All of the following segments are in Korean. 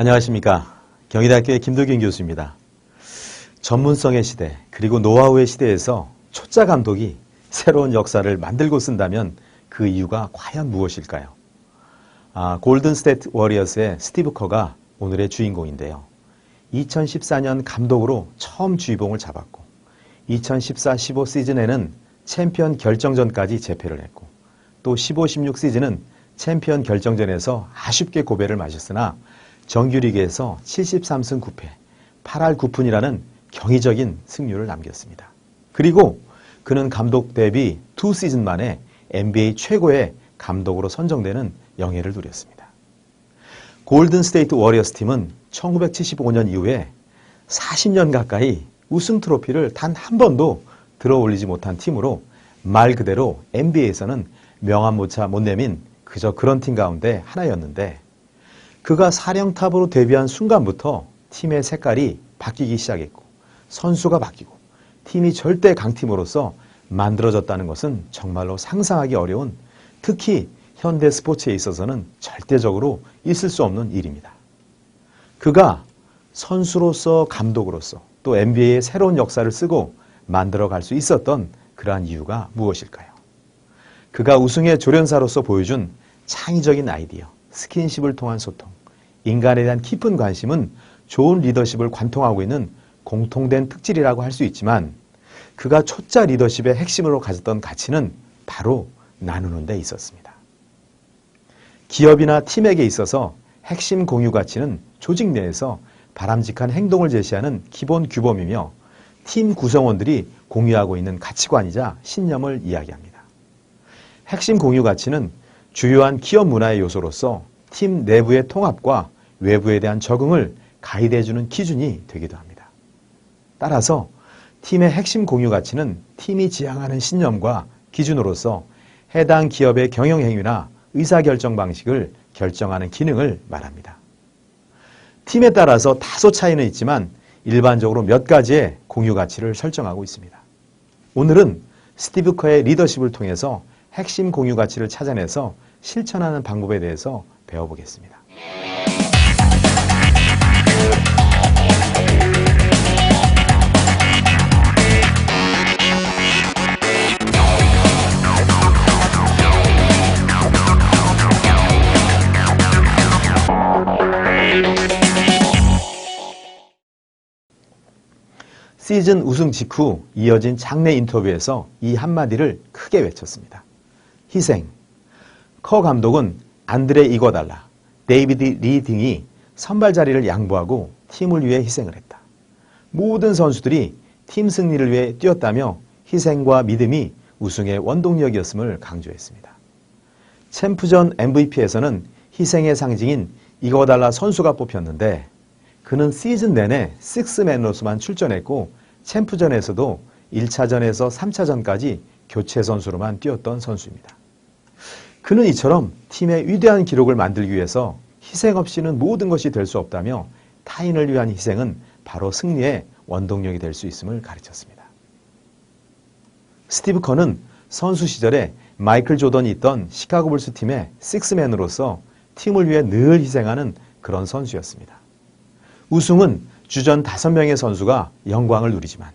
안녕하십니까. 경희대학교의 김도균 교수입니다. 전문성의 시대, 그리고 노하우의 시대에서 초짜 감독이 새로운 역사를 만들고 쓴다면 그 이유가 과연 무엇일까요? 아, 골든 스테이트 워리어스의 스티브 커가 오늘의 주인공인데요. 2014년 감독으로 처음 주의봉을 잡았고, 2014-15 시즌에는 챔피언 결정전까지 재패를 했고, 또 15-16 시즌은 챔피언 결정전에서 아쉽게 고배를 마셨으나 정규리그에서 73승 9패, 8할 9푼이라는 경이적인 승률을 남겼습니다. 그리고 그는 감독 데뷔 두 시즌 만에 NBA 최고의 감독으로 선정되는 영예를 누렸습니다. 골든 스테이트 워리어스 팀은 1975년 이후에 40년 가까이 우승 트로피를 단 한 번도 들어 올리지 못한 팀으로 말 그대로 NBA에서는 명함 모차 못 내민 그저 그런 팀 가운데 하나였는데 그가 사령탑으로 데뷔한 순간부터 팀의 색깔이 바뀌기 시작했고 선수가 바뀌고 팀이 절대 강팀으로서 만들어졌다는 것은 정말로 상상하기 어려운 특히 현대 스포츠에 있어서는 절대적으로 있을 수 없는 일입니다. 그가 선수로서 감독으로서 또 NBA의 새로운 역사를 쓰고 만들어 갈 수 있었던 그러한 이유가 무엇일까요? 그가 우승의 조련사로서 보여준 창의적인 아이디어, 스킨십을 통한 소통, 인간에 대한 깊은 관심은 좋은 리더십을 관통하고 있는 공통된 특질이라고 할 수 있지만 그가 초짜 리더십의 핵심으로 가졌던 가치는 바로 나누는 데 있었습니다. 기업이나 팀에게 있어서 핵심 공유 가치는 조직 내에서 바람직한 행동을 제시하는 기본 규범이며 팀 구성원들이 공유하고 있는 가치관이자 신념을 이야기합니다. 핵심 공유 가치는 주요한 기업 문화의 요소로서 팀 내부의 통합과 외부에 대한 적응을 가이드해주는 기준이 되기도 합니다. 따라서 팀의 핵심 공유 가치는 팀이 지향하는 신념과 기준으로서 해당 기업의 경영 행위나 의사결정 방식을 결정하는 기능을 말합니다. 팀에 따라서 다소 차이는 있지만 일반적으로 몇 가지의 공유 가치를 설정하고 있습니다. 오늘은 스티브 커의 리더십을 통해서 핵심 공유 가치를 찾아내서 실천하는 방법에 대해서 배워보겠습니다. 시즌 우승 직후 이어진 장례 인터뷰에서 이 한마디를 크게 외쳤습니다. 희생. 커 감독은 안드레 이거달라, 데이비드 리 등이 선발 자리를 양보하고 팀을 위해 희생을 했다. 모든 선수들이 팀 승리를 위해 뛰었다며 희생과 믿음이 우승의 원동력이었음을 강조했습니다. 챔프전 MVP에서는 희생의 상징인 이거달라 선수가 뽑혔는데 그는 시즌 내내 식스맨으로서만 출전했고 챔프전에서도 1차전에서 3차전까지 교체 선수로만 뛰었던 선수입니다. 그는 이처럼 팀의 위대한 기록을 만들기 위해서 희생 없이는 모든 것이 될 수 없다며 타인을 위한 희생은 바로 승리의 원동력이 될 수 있음을 가르쳤습니다. 스티브 커는 선수 시절에 마이클 조던이 있던 시카고 불스 팀의 식스맨으로서 팀을 위해 늘 희생하는 그런 선수였습니다. 우승은 주전 5명의 선수가 영광을 누리지만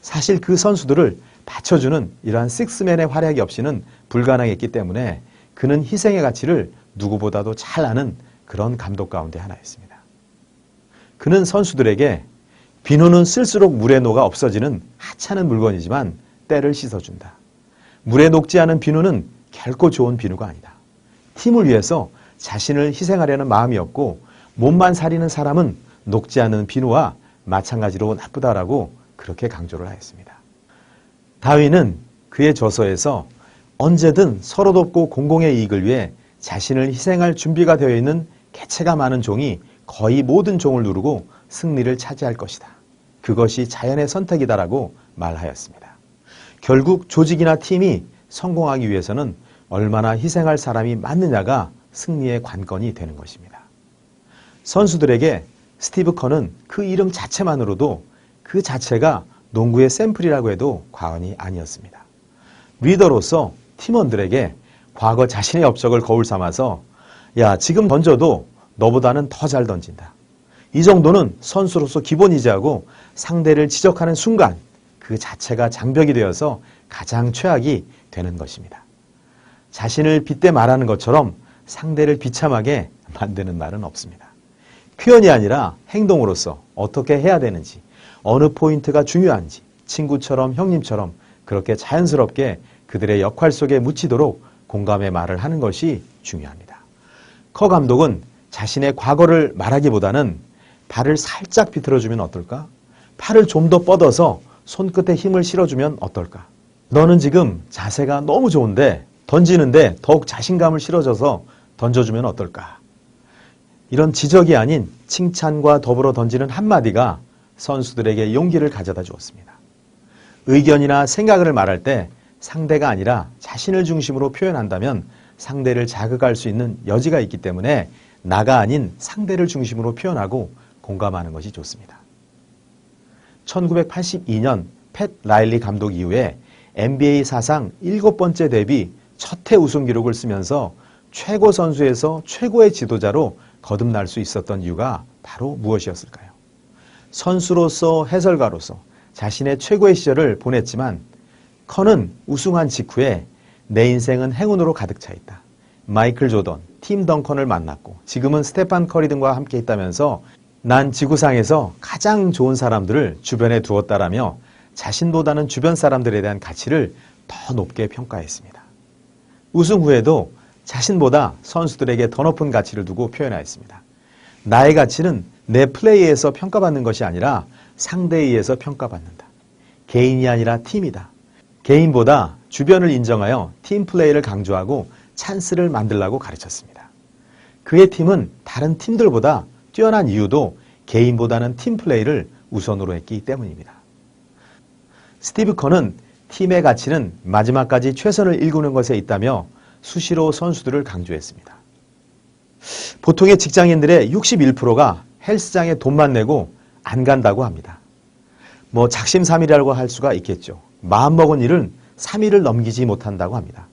사실 그 선수들을 받쳐주는 이러한 식스맨의 활약이 없이는 불가능했기 때문에 그는 희생의 가치를 누구보다도 잘 아는 그런 감독 가운데 하나였습니다. 그는 선수들에게 비누는 쓸수록 물에 녹아 없어지는 하찮은 물건이지만 때를 씻어준다. 물에 녹지 않은 비누는 결코 좋은 비누가 아니다. 팀을 위해서 자신을 희생하려는 마음이 없고 몸만 사리는 사람은 녹지 않은 비누와 마찬가지로 나쁘다라고 그렇게 강조를 하였습니다. 다윈은 그의 저서에서 언제든 서로 돕고 공공의 이익을 위해 자신을 희생할 준비가 되어 있는 개체가 많은 종이 거의 모든 종을 누르고 승리를 차지할 것이다. 그것이 자연의 선택이다라고 말하였습니다. 결국 조직이나 팀이 성공하기 위해서는 얼마나 희생할 사람이 많느냐가 승리의 관건이 되는 것입니다. 선수들에게 스티브 커는 그 이름 자체만으로도 그 자체가 농구의 샘플이라고 해도 과언이 아니었습니다. 리더로서 팀원들에게 과거 자신의 업적을 거울 삼아서 야, 지금 던져도 너보다는 더 잘 던진다. 이 정도는 선수로서 기본이지 하고 상대를 지적하는 순간 그 자체가 장벽이 되어서 가장 최악이 되는 것입니다. 자신을 빗대 말하는 것처럼 상대를 비참하게 만드는 말은 없습니다. 표현이 아니라 행동으로서 어떻게 해야 되는지, 어느 포인트가 중요한지, 친구처럼 형님처럼 그렇게 자연스럽게 그들의 역할 속에 묻히도록 공감의 말을 하는 것이 중요합니다. 커 감독은 자신의 과거를 말하기보다는 발을 살짝 비틀어주면 어떨까? 팔을 좀 더 뻗어서 손끝에 힘을 실어주면 어떨까? 너는 지금 자세가 너무 좋은데 던지는데 더욱 자신감을 실어줘서 던져주면 어떨까? 이런 지적이 아닌 칭찬과 더불어 던지는 한마디가 선수들에게 용기를 가져다 주었습니다. 의견이나 생각을 말할 때 상대가 아니라 자신을 중심으로 표현한다면 상대를 자극할 수 있는 여지가 있기 때문에 나가 아닌 상대를 중심으로 표현하고 공감하는 것이 좋습니다. 1982년 팻 라일리 감독 이후에 NBA 사상 일곱 번째 데뷔 첫 해 우승 기록을 쓰면서 최고 선수에서 최고의 지도자로 거듭날 수 있었던 이유가 바로 무엇이었을까요? 선수로서 해설가로서 자신의 최고의 시절을 보냈지만 커는 우승한 직후에 내 인생은 행운으로 가득 차 있다. 마이클 조던, 팀 덩컨을 만났고 지금은 스테판 커리 등과 함께 있다면서 난 지구상에서 가장 좋은 사람들을 주변에 두었다라며 자신보다는 주변 사람들에 대한 가치를 더 높게 평가했습니다. 우승 후에도 자신보다 선수들에게 더 높은 가치를 두고 표현하였습니다. 나의 가치는 내 플레이에서 평가받는 것이 아니라 상대에 의해서 평가받는다. 개인이 아니라 팀이다. 개인보다 주변을 인정하여 팀 플레이를 강조하고 찬스를 만들라고 가르쳤습니다. 그의 팀은 다른 팀들보다 뛰어난 이유도 개인보다는 팀 플레이를 우선으로 했기 때문입니다. 스티브 커는 팀의 가치는 마지막까지 최선을 일구는 것에 있다며 수시로 선수들을 강조했습니다. 보통의 직장인들의 61%가 헬스장에 돈만 내고 안 간다고 합니다. 뭐 작심삼일이라고 할 수가 있겠죠. 마음먹은 일은 3일을 넘기지 못한다고 합니다.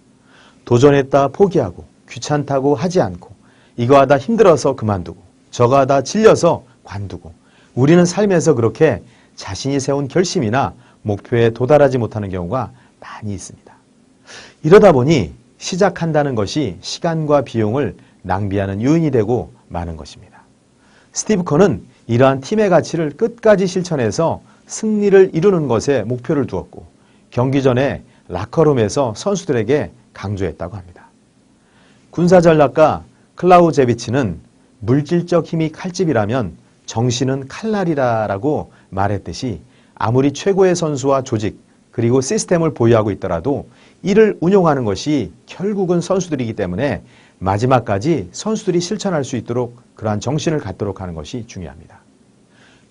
도전했다 포기하고 귀찮다고 하지 않고 이거 하다 힘들어서 그만두고 저거 하다 질려서 관두고 우리는 살면서 그렇게 자신이 세운 결심이나 목표에 도달하지 못하는 경우가 많이 있습니다. 이러다 보니 시작한다는 것이 시간과 비용을 낭비하는 요인이 되고 마는 것입니다. 스티브 커는 이러한 팀의 가치를 끝까지 실천해서 승리를 이루는 것에 목표를 두었고 경기 전에 라커룸에서 선수들에게 강조했다고 합니다. 군사 전략가 클라우제비치는 물질적 힘이 칼집이라면 정신은 칼날이라라고 말했듯이 아무리 최고의 선수와 조직 그리고 시스템을 보유하고 있더라도 이를 운용하는 것이 결국은 선수들이기 때문에 마지막까지 선수들이 실천할 수 있도록 그러한 정신을 갖도록 하는 것이 중요합니다.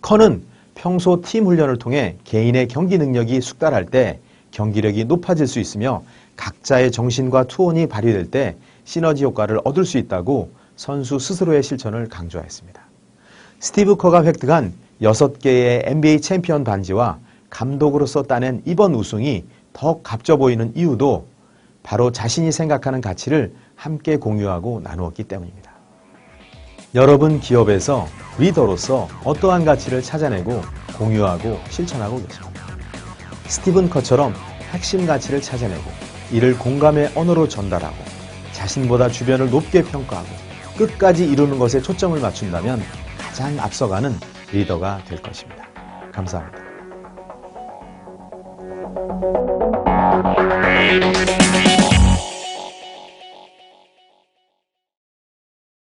커는 평소 팀 훈련을 통해 개인의 경기 능력이 숙달할 때 경기력이 높아질 수 있으며 각자의 정신과 투혼이 발휘될 때 시너지 효과를 얻을 수 있다고 선수 스스로의 실천을 강조했습니다. 스티브 커가 획득한 6개의 NBA 챔피언 반지와 감독으로서 따낸 이번 우승이 더 값져 보이는 이유도 바로 자신이 생각하는 가치를 함께 공유하고 나누었기 때문입니다. 여러분 기업에서 리더로서 어떠한 가치를 찾아내고 공유하고 실천하고 계십니까? 스티븐 커처럼 핵심 가치를 찾아내고 이를 공감의 언어로 전달하고 자신보다 주변을 높게 평가하고 끝까지 이루는 것에 초점을 맞춘다면 가장 앞서가는 리더가 될 것입니다. 감사합니다. Thank you.